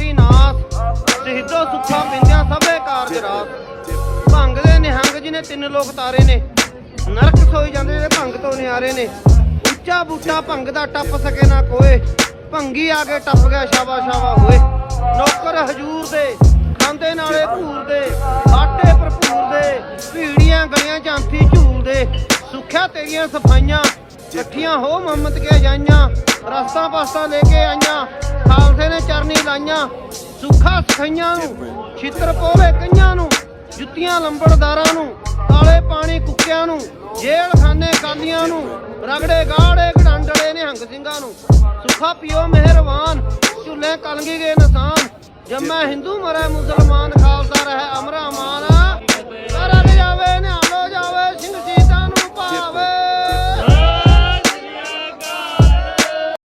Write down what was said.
ਸ਼ਹੀਦੋ ਸੁੱਖਾ ਪਿੰਦਿਆਂ ਸਭੇ ਕਾਰਜ ਰਾਤ। ਭੰਗ ਦੇ ਨਿਹੰਗ ਜੀ ਨੇ ਤਿੰਨ ਲੋਕ ਤਾਰੇ ਨੇ। ਨਰਕ ਸੋਈ ਜਾਂਦੇ ਜਿਹੜੇ ਭੰਗ ਤੋਂ ਨਿਆਰੇ ਨੇ। ਉੱਚਾ ਬੂਟਾ ਭੰਗ ਦਾ ਟੱਪ ਸਕੇ ਨਾ ਕੋਏ। ਭੰਗੀ ਆ ਕੇ ਟੱਪ ਗਿਆ ਸ਼ਾਵਾ ਸ਼ਾਵਾ ਹੋਏ। ਨੌਕਰ ਹਜੂਰ ਦੇ, ਖਾਂਦੇ ਨਾਲੇ ਭੂਰ ਦੇ। ਆਟੇ ਭਰਪੂਰ ਦੇ, ਭੀੜੀਆਂ ਗਲੀਆਂ ਝੂਲ ਦੇ। ਸੁੱਖਿਆ ਤੇਰੀਆਂ ਸਫਾਈਆਂ, ਇਕੱਠੀਆਂ ਹੋ ਮੁਹੰਮਦ ਕੇ ਜਾਈਆਂ। ਰਸਤਾ ਪਾਸਾ ਲੈ ਕੇ ਆਈਆਂ। ਨੇ ਸੁੱਖਾ ਸਖਈਆਂ ਨੂੰ, ਛਿੱਤਰ ਪੋਲੇ ਕਈਆਂ ਨੂੰ, ਜੁੱਤੀਆਂ ਲੰਬੜਦਾਰਾਂ ਨੂੰ, ਕਾਲੇ ਪਾਣੀ ਕੁੱਕਿਆਂ ਨੂੰ, ਜੇਲਖਾਨੇ ਕਾਲੀਆਂ ਨੂੰ, ਰਗੜੇ ਗਾੜੇ ਗਡੰਡੜੇ ਨਿਹੰਗ ਸਿੰਘਾਂ ਨੂੰ, ਸੁੱਖਾ ਪਿਓ ਮਿਹਰਬਾਨ, ਝੁੱਲੇ ਕਲਗੀ ਗਏ ਨਿਸ਼ਾਨ, ਜੰਮੈ ਹਿੰਦੂ ਮਰੈ ਮੁਸਲਮਾਨ